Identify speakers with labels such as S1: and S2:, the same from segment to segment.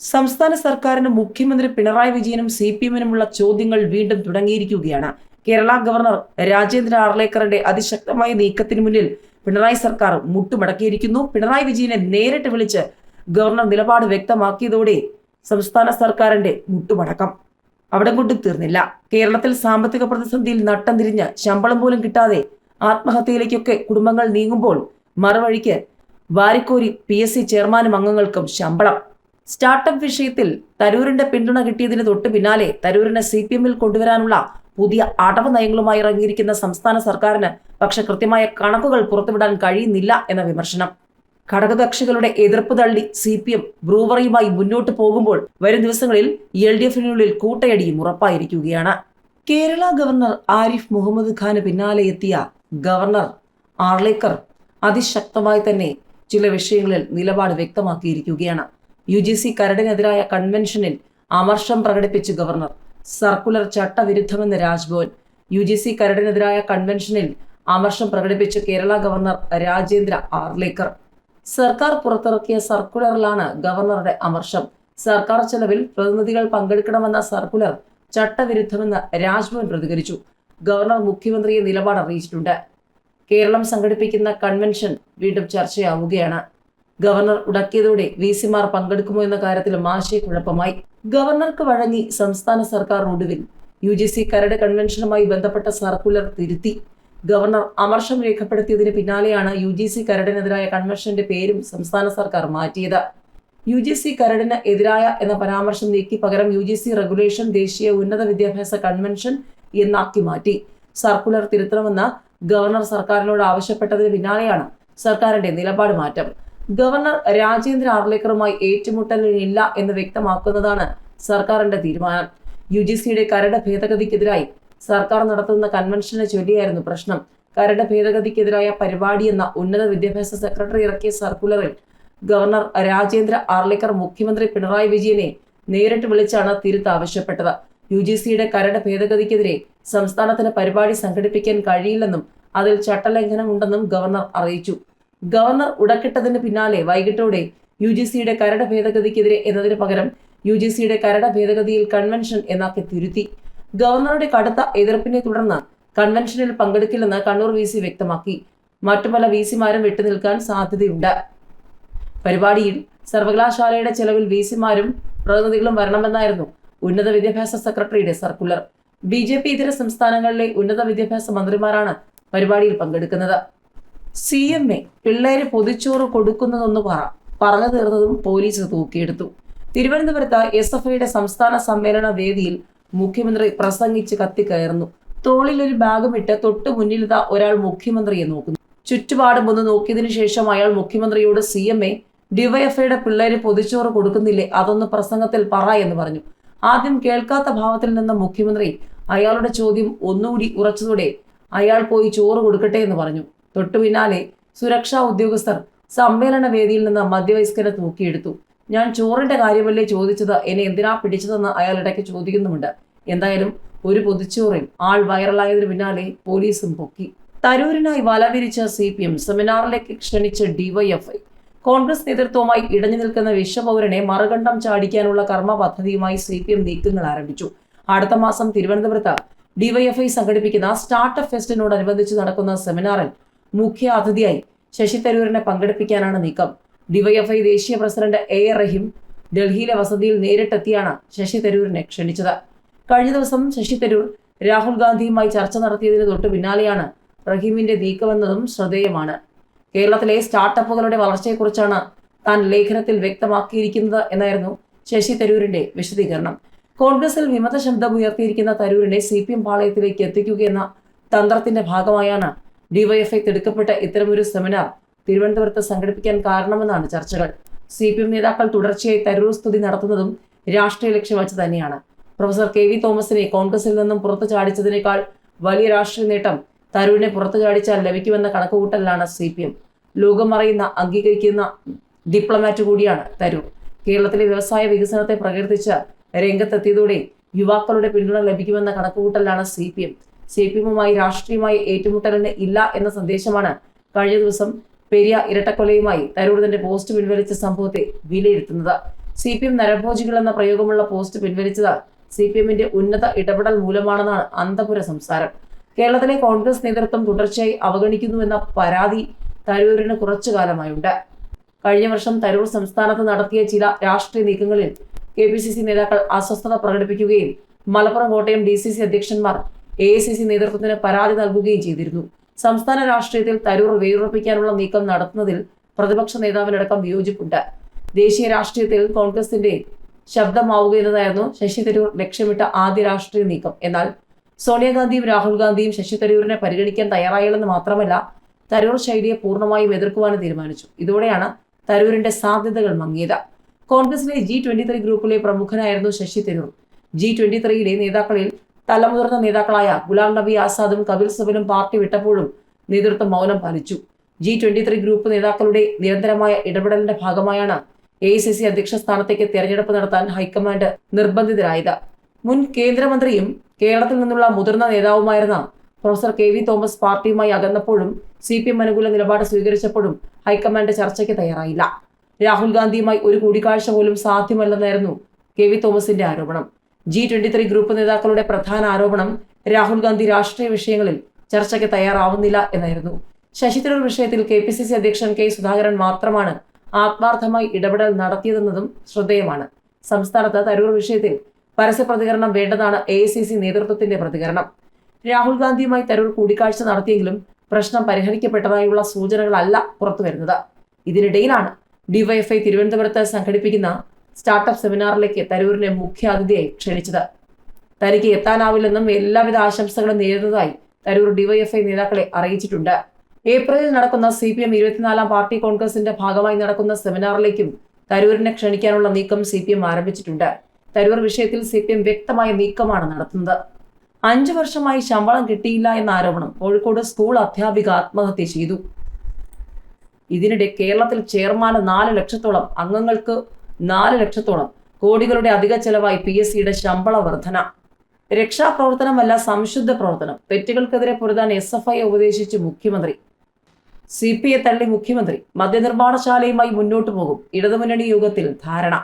S1: സംസ്ഥാന സർക്കാരിന് മുഖ്യമന്ത്രി പിണറായി വിജയനും സി പി എമ്മിനുമുള്ള ചോദ്യങ്ങൾ വീണ്ടും തുടങ്ങിയിരിക്കുകയാണ്. കേരള ഗവർണർ രാജേന്ദ്ര ആർലേക്കറിന്റെ അതിശക്തമായ നീക്കത്തിന് മുന്നിൽ പിണറായി സർക്കാർ മുട്ടുമടക്കിയിരിക്കുന്നു. പിണറായി വിജയനെ നേരിട്ട് വിളിച്ച് ഗവർണർ നിലപാട് വ്യക്തമാക്കിയതോടെ സംസ്ഥാന സർക്കാരിന്റെ മുട്ടുമടക്കം അവിടെ കൊണ്ടും തീർന്നില്ല. കേരളത്തിൽ സാമ്പത്തിക പ്രതിസന്ധിയിൽ നട്ടം തിരിഞ്ഞ് ശമ്പളം പോലും കിട്ടാതെ ആത്മഹത്യയിലേക്കൊക്കെ കുടുംബങ്ങൾ നീങ്ങുമ്പോൾ മറുവഴിക്ക് വാരിക്കോരി പി എസ് സി ചെയർമാനും അംഗങ്ങൾക്കും ശമ്പളം. സ്റ്റാർട്ടപ്പ് വിഷയത്തിൽ തരൂരിന്റെ പിന്തുണ കിട്ടിയതിന് തൊട്ട് പിന്നാലെ തരൂരിനെ സി പി എമ്മിൽ കൊണ്ടുവരാനുള്ള പുതിയ അടവ് നയങ്ങളുമായി ഇറങ്ങിയിരിക്കുന്ന സംസ്ഥാന സർക്കാരിന് പക്ഷെ കൃത്യമായ കണക്കുകൾ പുറത്തുവിടാൻ കഴിയുന്നില്ല എന്ന വിമർശനം. ഘടകകക്ഷികളുടെ എതിർപ്പ് തള്ളി സി പി എം ബ്രൂവറിയുമായി മുന്നോട്ട് പോകുമ്പോൾ വരും ദിവസങ്ങളിൽ എൽ ഡി എഫിനുള്ളിൽ കൂട്ടയടിയും ഉറപ്പായിരിക്കുകയാണ്. കേരള ഗവർണർ ആരിഫ് മുഹമ്മദ് ഖാന് പിന്നാലെ എത്തിയ ഗവർണർ ആർലേക്കർ അതിശക്തമായി തന്നെ ചില വിഷയങ്ങളിൽ നിലപാട് വ്യക്തമാക്കിയിരിക്കുകയാണ്. യു ജി സി കരടിനെതിരായ കൺവെൻഷനിൽ അമർഷം പ്രകടിപ്പിച്ച് ഗവർണർ. സർക്കുലർ ചട്ടവിരുദ്ധമെന്ന് രാജ്ഭവൻ. യു ജി സി കരടിനെതിരായ കൺവെൻഷനിൽ അമർഷം പ്രകടിപ്പിച്ച് കേരള ഗവർണർ രാജേന്ദ്ര ആർലേക്കർ. സർക്കാർ പുറത്തിറക്കിയ സർക്കുലറിലാണ് ഗവർണറുടെ അമർഷം. സർക്കാർ ചെലവിൽ പ്രതിനിധികൾ പങ്കെടുക്കണമെന്ന സർക്കുലർ ചട്ടവിരുദ്ധമെന്ന് രാജ്ഭവൻ പ്രതികരിച്ചു. ഗവർണർ മുഖ്യമന്ത്രിയെ നിലപാട് അറിയിച്ചിട്ടുണ്ട് കേരളം സംഘടിപ്പിക്കുന്ന കൺവെൻഷൻ വീണ്ടും ചർച്ചയാവുകയാണ്. ഗവർണർ ഉടക്കിയതോടെ വി സിമാർ പങ്കെടുക്കുമോ എന്ന കാര്യത്തിലും ആശയക്കുഴപ്പമായി ഗവർണർക്ക് വഴങ്ങി സംസ്ഥാന സർക്കാർ ഒടുവിൽ യു ജി സി കരട് കൺവെൻഷനുമായി ബന്ധപ്പെട്ട സർക്കുലർ തിരുത്തി. ഗവർണർ അമർഷം രേഖപ്പെടുത്തിയതിന് പിന്നാലെയാണ് യു ജി സി കരടിനെതിരായ കൺവെൻഷന്റെ പേരും സംസ്ഥാന സർക്കാർ മാറ്റിയത്. യു ജി സി കരടിന് എതിരായ എന്ന പരാമർശം നീക്കി പകരം യു ജി സി റെഗുലേഷൻ ദേശീയ ഉന്നത വിദ്യാഭ്യാസ കൺവെൻഷൻ എന്നാക്കി മാറ്റി. സർക്കുലർ തിരുത്തണമെന്ന് ഗവർണർ സർക്കാരിനോട് ആവശ്യപ്പെട്ടതിന് പിന്നാലെയാണ് സർക്കാരിന്റെ നിലപാട് മാറ്റം. ഗവർണർ രാജേന്ദ്ര ആർലേക്കറുമായി ഏറ്റുമുട്ടലിനില്ല എന്ന് വ്യക്തമാക്കുന്നതാണ് സർക്കാരിന്റെ തീരുമാനം. യു ജി സിയുടെ കരട് ഭേദഗതിക്കെതിരായി സർക്കാർ നടത്തുന്ന കൺവെൻഷനെ ചൊല്ലിയായിരുന്നു പ്രശ്നം. കരട് ഭേദഗതിക്കെതിരായ പരിപാടി എന്ന ഉന്നത വിദ്യാഭ്യാസ സെക്രട്ടറി ഇറക്കിയ സർക്കുലറിൽ ഗവർണർ രാജേന്ദ്ര ആർലേക്കർ മുഖ്യമന്ത്രി പിണറായി വിജയനെ നേരിട്ട് വിളിച്ചാണ് തിരുത്ത് ആവശ്യപ്പെട്ടത്. യു ജി സിയുടെ കരട് ഭേദഗതിക്കെതിരെ സംസ്ഥാനത്തിന് പരിപാടി സംഘടിപ്പിക്കാൻ കഴിയില്ലെന്നും അതിൽ ചട്ടലംഘനമുണ്ടെന്നും ഗവർണർ അറിയിച്ചു. ഗവർണർ ഉടക്കിട്ടതിന് പിന്നാലെ വൈകിട്ടോടെ യു ജി സിയുടെ കരട് ഭേദഗതിക്കെതിരെ എന്നതിന് പകരം യു ജി സിയുടെ കരട് ഭേദഗതിയിൽ കൺവെൻഷൻ എന്നാക്കി തിരുത്തി. ഗവർണറുടെ കടുത്ത എതിർപ്പിനെ തുടർന്ന് കൺവെൻഷനിൽ പങ്കെടുക്കില്ലെന്ന് കണ്ണൂർ വി സി വ്യക്തമാക്കി. മറ്റു പല വി സിമാരും വിട്ടുനിൽക്കാൻ സാധ്യതയുണ്ട്. പരിപാടിയിൽ സർവകലാശാലയുടെ ചെലവിൽ വി സിമാരും പ്രതിനിധികളും വരണമെന്നായിരുന്നു ഉന്നത വിദ്യാഭ്യാസ സെക്രട്ടറിയുടെ സർക്കുലർ. ബി ജെ പി ഇതര സംസ്ഥാനങ്ങളിലെ ഉന്നത വിദ്യാഭ്യാസ മന്ത്രിമാരാണ് പരിപാടിയിൽ പങ്കെടുക്കുന്നത്. സി എം എ പിള്ളേര് പൊതിച്ചോറ് കൊടുക്കുന്നതെന്ന് പറ. പറഞ്ഞു തീർന്നതും പോലീസ് തൂക്കിയെടുത്തു. തിരുവനന്തപുരത്ത് എസ് എഫ് ഐയുടെ സംസ്ഥാന സമ്മേളന വേദിയിൽ മുഖ്യമന്ത്രി പ്രസംഗിച്ച് കത്തിക്കയറുന്നു. തോളിൽ ഒരു ബാഗും ഇട്ട് തൊട്ടു മുന്നിലിതാ ഒരാൾ മുഖ്യമന്ത്രിയെ നോക്കുന്നു. ചുറ്റുപാടും ഒന്ന് നോക്കിയതിനു ശേഷം അയാൾ മുഖ്യമന്ത്രിയോട് സി എം എ ഡിവൈഎഫ്ഐയുടെ പിള്ളേര് പൊതിച്ചോറ് കൊടുക്കുന്നില്ലേ അതൊന്ന് പ്രസംഗത്തിൽ പറ എന്ന് പറഞ്ഞു. ആദ്യം കേൾക്കാത്ത ഭാവത്തിൽ നിന്ന മുഖ്യമന്ത്രി അയാളുടെ ചോദ്യം ഒന്നുകൂടി ഉറച്ചതോടെ അയാൾ പോയി ചോറ് കൊടുക്കട്ടെ എന്ന് പറഞ്ഞു. തൊട്ടു പിന്നാലെ സുരക്ഷാ ഉദ്യോഗസ്ഥർ സമ്മേളന വേദിയിൽ നിന്ന് മധ്യവയസ്കനെ തൂക്കിയെടുത്തു. ഞാൻ ചോറിന്റെ കാര്യമല്ലേ ചോദിച്ചത്? എന്നെ എന്തിനാ പിടിച്ചതെന്ന് അയാൾ ഇടയ്ക്ക് ചോദിക്കുന്നുമുണ്ട്. എന്തായാലും ഒരു പൊതിച്ചോറിൽ ആൾ വൈറലായതിനു പിന്നാലെ പോലീസും പൊക്കി. തരൂരിനായി വലവിരിച്ച സി പി എം സെമിനാറിലേക്ക് ക്ഷണിച്ച ഡിവൈഎഫ്ഐ. കോൺഗ്രസ് നേതൃത്വവുമായി ഇടഞ്ഞു നിൽക്കുന്ന വിശ്വപൗരനെ മറുകണ്ഠം ചാടിക്കാനുള്ള കർമ്മ പദ്ധതിയുമായി സി പി എം നീക്കങ്ങൾ ആരംഭിച്ചു. അടുത്ത മാസം തിരുവനന്തപുരത്ത് ഡിവൈഎഫ്ഐ സംഘടിപ്പിക്കുന്ന സ്റ്റാർട്ടപ്പ് ഫെസ്റ്റിനോടനുബന്ധിച്ച് നടക്കുന്ന സെമിനാറിൽ മുഖ്യ അതിഥിയായി ശശി തരൂരിനെ പങ്കെടുപ്പിക്കാനാണ് നീക്കം. ഡിവൈഎഫ്ഐ ദേശീയ പ്രസിഡന്റ് എ റഹീം ഡൽഹിയിലെ വസതിയിൽ നേരിട്ടെത്തിയാണ് ശശി തരൂരിനെ ക്ഷണിച്ചത്. കഴിഞ്ഞ ദിവസം ശശി തരൂർ രാഹുൽ ഗാന്ധിയുമായി ചർച്ച നടത്തിയതിന് തൊട്ടു പിന്നാലെയാണ് റഹീമിന്റെ നീക്കമെന്നതും ശ്രദ്ധേയമാണ്. കേരളത്തിലെ സ്റ്റാർട്ടപ്പുകളുടെ വളർച്ചയെക്കുറിച്ചാണ് താൻ ലേഖനത്തിൽ വ്യക്തമാക്കിയിരിക്കുന്നത് എന്നായിരുന്നു ശശി തരൂരിന്റെ വിശദീകരണം. കോൺഗ്രസിൽ വിമത ശബ്ദമുയർത്തിയിരിക്കുന്ന തരൂരിനെ സി പി എം പാളയത്തിലേക്ക് എത്തിക്കുകയെന്ന തന്ത്രത്തിന്റെ ഭാഗമായാണ് ഡിവൈഎഫ്ഐ തിടുക്കപ്പെട്ട ഇത്തരമൊരു സെമിനാർ തിരുവനന്തപുരത്ത് സംഘടിപ്പിക്കാൻ കാരണമെന്നാണ് ചർച്ചകൾ. സി പി എം നേതാക്കൾ തുടർച്ചയായി തരൂർ സ്തുതി നടത്തുന്നതും രാഷ്ട്രീയ ലക്ഷ്യം വച്ച് തന്നെയാണ്. പ്രൊഫസർ കെ വി തോമസിനെ കോൺഗ്രസിൽ നിന്നും പുറത്തു ചാടിച്ചതിനേക്കാൾ വലിയ രാഷ്ട്രീയ നേട്ടം തരൂരിനെ പുറത്തു ചാടിച്ചാൽ ലഭിക്കുമെന്ന കണക്കുകൂട്ടലിലാണ് സി പി എം ലോകമറിയുന്ന അംഗീകരിക്കുന്ന ഡിപ്ലോമാറ്റ് കൂടിയാണ് തരൂർ. കേരളത്തിലെ വ്യവസായ വികസനത്തെ പ്രകീർത്തിച്ച് രംഗത്തെത്തിയതോടെ യുവാക്കളുടെ പിന്തുണ ലഭിക്കുമെന്ന കണക്കുകൂട്ടലാണ് C P M C P എമ്മുമായി രാഷ്ട്രീയമായി ഏറ്റുമുട്ടലിന് ഇല്ല എന്ന സന്ദേശമാണ് കഴിഞ്ഞ ദിവസം പെരിയ ഇരട്ടക്കൊലയുമായി തരൂർ തന്റെ പോസ്റ്റ് പിൻവലിച്ച സംഭവത്തെ വിലയിരുത്തുന്നത്. സി പി എം നരഭോജികൾ എന്ന പ്രയോഗമുള്ള പോസ്റ്റ് പിൻവലിച്ചത് സി പി എമ്മിന്റെ ഉന്നത ഇടപെടൽ മൂലമാണെന്നാണ് അന്തപുര സംസാരം. കേരളത്തിലെ കോൺഗ്രസ് നേതൃത്വം തുടർച്ചയായി അവഗണിക്കുന്നുവെന്ന പരാതി തരൂരിന് കുറച്ചു കാലമായുണ്ട്. കഴിഞ്ഞ വർഷം തരൂർ സംസ്ഥാനത്ത് നടത്തിയ ചില രാഷ്ട്രീയ നീക്കങ്ങളിൽ കെ പി സി സി നേതാക്കൾ അസ്വസ്ഥത പ്രകടിപ്പിക്കുകയും Malappuram Kottayam D C C അധ്യക്ഷന്മാർ A I C C നേതൃത്വത്തിന് പരാതി നൽകുകയും ചെയ്തിരുന്നു. സംസ്ഥാന രാഷ്ട്രീയത്തിൽ തരൂർ വേരുറപ്പിക്കാനുള്ള നീക്കം നടത്തുന്നതിൽ പ്രതിപക്ഷ നേതാവിനടക്കം വിയോജിപ്പുണ്ട്. ദേശീയ രാഷ്ട്രീയത്തിൽ കോൺഗ്രസിന്റെ ശബ്ദമാവുക എന്നതായിരുന്നു ശശി തരൂർ ലക്ഷ്യമിട്ട ആദ്യ രാഷ്ട്രീയ നീക്കം. എന്നാൽ സോണിയാഗാന്ധിയും രാഹുൽ ഗാന്ധിയും ശശി തരൂരിനെ പരിഗണിക്കാൻ തയ്യാറായില്ലെന്ന് മാത്രമല്ല തരൂർ ശൈലിയെ പൂർണമായും എതിർക്കുവാനും തീരുമാനിച്ചു. ഇതോടെയാണ് തരൂരിന്റെ സാധ്യതകൾ മങ്ങിയത്. കോൺഗ്രസിലെ ജി ട്വന്റി ത്രീ ഗ്രൂപ്പിലെ പ്രമുഖനായിരുന്നു ശശി തരൂർ. ജി ട്വന്റി ത്രീയിലെ നേതാക്കളിൽ തലമുതിർന്ന നേതാക്കളായ ഗുലാം നബി ആസാദും കപിൽ സിബലും പാർട്ടി വിട്ടപ്പോഴും നേതൃത്വം മൗനം പാലിച്ചു. ജി ട്വന്റി ത്രീ ഗ്രൂപ്പ് നേതാക്കളുടെ നിരന്തരമായ ഇടപെടലിന്റെ ഭാഗമായാണ് എ സി സി അധ്യക്ഷ സ്ഥാനത്തേക്ക് തെരഞ്ഞെടുപ്പ് നടത്താൻ ഹൈക്കമാൻഡ് നിർബന്ധിതരായത്. മുൻ കേന്ദ്രമന്ത്രിയും കേരളത്തിൽ നിന്നുള്ള മുതിർന്ന നേതാവുമായിരുന്ന പ്രൊഫസർ കെ വി തോമസ് പാർട്ടിയുമായി അകന്നപ്പോഴും സി പി എം അനുകൂല നിലപാട് സ്വീകരിച്ചപ്പോഴും ഹൈക്കമാൻഡ് ചർച്ചയ്ക്ക് തയ്യാറായില്ല. രാഹുൽ ഗാന്ധിയുമായി ഒരു കൂടിക്കാഴ്ച പോലും സാധ്യമല്ലെന്നായിരുന്നു കെ വി തോമസിന്റെ ആരോപണം. ജി ട്വന്റി ത്രീ ഗ്രൂപ്പ് നേതാക്കളുടെ പ്രധാന ആരോപണം രാഹുൽ ഗാന്ധി രാഷ്ട്രീയ വിഷയങ്ങളിൽ ചർച്ചയ്ക്ക് തയ്യാറാവുന്നില്ല എന്നായിരുന്നു. ശശി തരൂർ വിഷയത്തിൽ കെ പി സി സി അധ്യക്ഷൻ കെ സുധാകരൻ മാത്രമാണ് ആത്മാർത്ഥമായി ഇടപെടൽ നടത്തിയതെന്നതും ശ്രദ്ധേയമാണ്. സംസ്ഥാനത്ത് തരൂർ വിഷയത്തിൽ പരസ്യ പ്രതികരണം വേണ്ടതാണ് എ സി സി നേതൃത്വത്തിന്റെ പ്രതികരണം. രാഹുൽ ഗാന്ധിയുമായി തരൂർ കൂടിക്കാഴ്ച നടത്തിയെങ്കിലും പ്രശ്നം പരിഹരിക്കപ്പെട്ടതായുള്ള സൂചനകളല്ല പുറത്തുവരുന്നത്. ഇതിനിടയിലാണ് ഡിവൈഎഫ്ഐ തിരുവനന്തപുരത്ത് സംഘടിപ്പിക്കുന്ന സ്റ്റാർട്ടപ്പ് സെമിനാറിലേക്ക് തരൂരിനെ മുഖ്യാതിഥിയായി ക്ഷണിച്ചത്. തനിക്ക് എത്താനാവില്ലെന്നും എല്ലാവിധ ആശംസകളും നേരുന്നതായി തരൂർ ഡിവൈഎഫ്ഐ നേതാക്കളെ അറിയിച്ചിട്ടുണ്ട്. ഏപ്രിലിൽ നടക്കുന്ന സി പി എം ഇരുപത്തിനാലാം പാർട്ടി കോൺഗ്രസിന്റെ ഭാഗമായി നടക്കുന്ന സെമിനാറിലേക്കും തരൂരിനെ ക്ഷണിക്കാനുള്ള നീക്കം സി പി എം ആരംഭിച്ചിട്ടുണ്ട്. തരൂർ വിഷയത്തിൽ സി പി എം വ്യക്തമായ നീക്കമാണ് നടത്തുന്നത്. അഞ്ചു വർഷമായി ശമ്പളം കിട്ടിയില്ല എന്ന ആരോപണം കോഴിക്കോട് സ്കൂൾ അധ്യാപിക ആത്മഹത്യ ചെയ്തു. ഇതിനിടെ കേരളത്തിൽ ചെയർമാന് നാല് ലക്ഷത്തോളം അംഗങ്ങൾക്ക് നാല് ലക്ഷത്തോളം കോടികളുടെ അധിക ചെലവായി പി എസ് സിയുടെ ശമ്പള വർധന. രക്ഷാപ്രവർത്തനമല്ല സംശുദ്ധ പ്രവർത്തനം. തെറ്റുകൾക്കെതിരെ പൊരുതാൻ എസ് എഫ് ഐ ഉപദേശിച്ച് മുഖ്യമന്ത്രി. സി പി ഐ തള്ളി മുഖ്യമന്ത്രി. മദ്യനിർമ്മാണശാലയുമായി മുന്നോട്ടു പോകും. ഇടതുമുന്നണി യോഗത്തിൽ ധാരണ.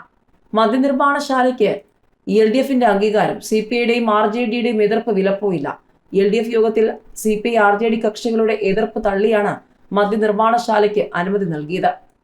S1: മദ്യനിർമ്മാണശാലയ്ക്ക് എൽ ഡി എഫിന്റെ അംഗീകാരം. സി പി ഐയുടെയും ആർ ജെ ഡിയുടെയും എതിർപ്പ് വിലപ്പോയില്ല. എൽ ഡി എഫ് യോഗത്തിൽ C P I R J D കക്ഷികളുടെ എതിർപ്പ് തള്ളിയാണ് മദ്യനിർമ്മാണശാലയ്ക്ക് അനുമതി നൽകിയത്.